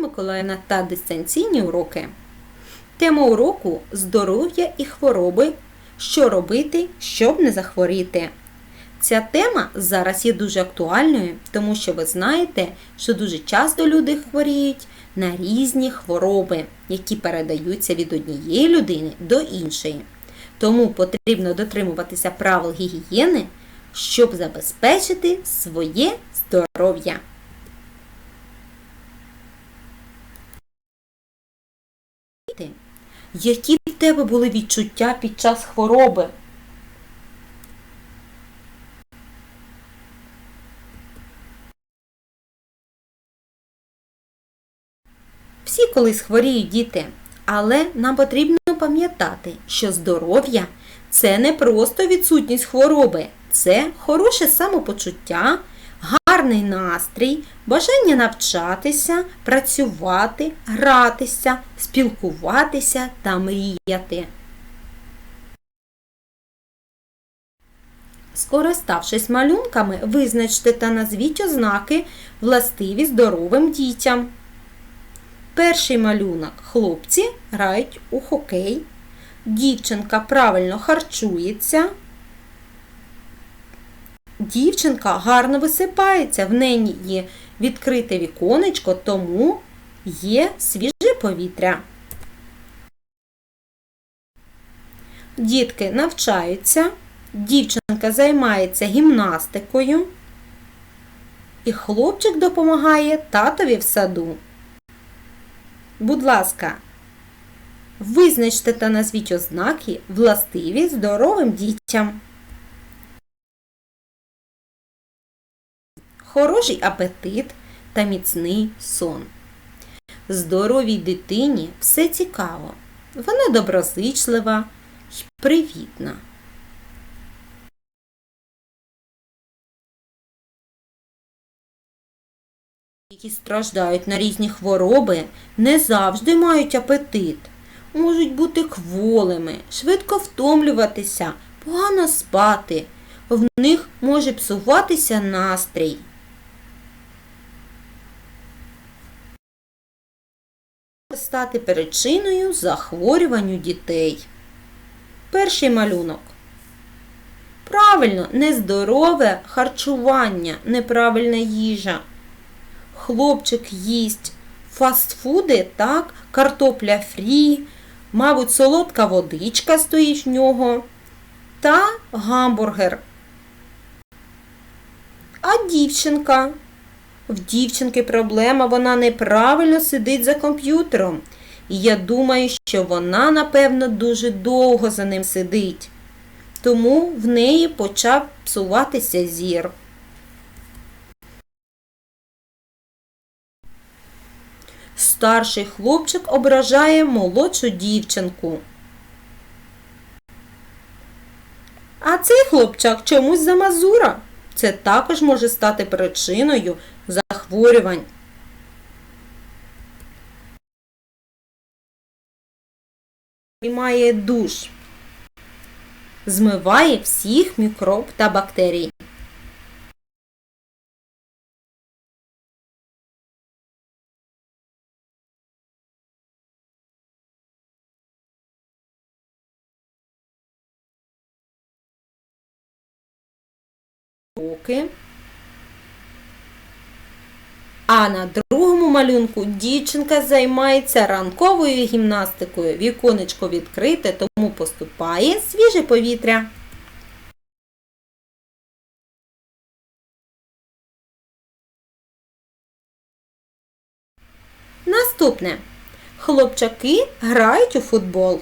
Миколаївна та дистанційні уроки. Тема уроку здоров'я і хвороби. Що робити, щоб не захворіти. Ця тема зараз є дуже актуальною, тому що ви знаєте, що дуже часто люди хворіють на різні хвороби, які передаються від однієї людини до іншої. Тому потрібно дотримуватися правил гігієни, щоб забезпечити своє здоров'я. Які в тебе були відчуття під час хвороби? Всі колись хворіють діти, але нам потрібно пам'ятати, що здоров'я це не просто відсутність хвороби, це хороше самопочуття, гарний настрій, бажання навчатися, працювати, гратися, спілкуватися та мріяти. Скориставшись малюнками, визначте та назвіть ознаки, властиві здоровим дітям. Перший малюнок хлопці грають у хокей. Дівчинка правильно харчується. Дівчинка гарно висипається, в неї є відкрите віконечко, тому є свіже повітря. Дітки навчаються, дівчинка займається гімнастикою, і хлопчик допомагає татові в саду. Будь ласка, визначте та назвіть ознаки, властиві здоровим дітям. Хороший апетит та міцний сон. Здоровій дитині все цікаво. Вона доброзичлива й привітна. які страждають на різні хвороби, не завжди мають апетит, можуть бути кволими, швидко втомлюватися, погано спати. В них може псуватися настрій. Стати причиною захворюванню дітей. Перший малюнок. Правильно, нездорове харчування, неправильна їжа хлопчик їсть фастфуди, так, картопля фрі, мабуть, солодка водичка стоїть в нього та гамбургер. А дівчинка. В дівчинки проблема, вона неправильно сидить за комп'ютером. І я думаю, що вона, напевно, дуже довго за ним сидить. Тому в неї почав псуватися зір. Старший хлопчик ображає молодшу дівчинку. А цей хлопчак чомусь замазура. Це також може стати причиною захворювань. Приймає душ, змиває всіх мікроб та бактерій. Роки. А на другому малюнку дівчинка займається ранковою гімнастикою. Віконечко відкрите, тому поступає свіже повітря. Наступне. Хлопчаки грають у футбол.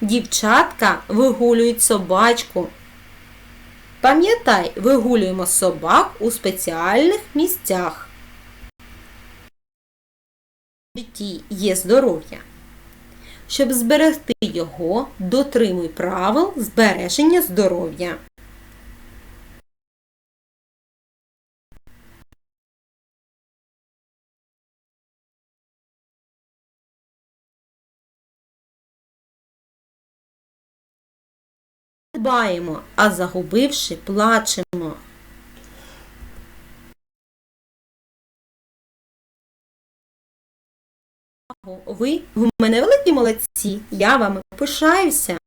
Дівчатка вигулюють собачку. Пам'ятай, вигулюємо собак у спеціальних місцях. Житті є здоров'я. Щоб зберегти його, дотримуй правил збереження здоров'я. дбаємо, а загубивши, плачемо. Ви в мене великі молодці, я вами пишаюся.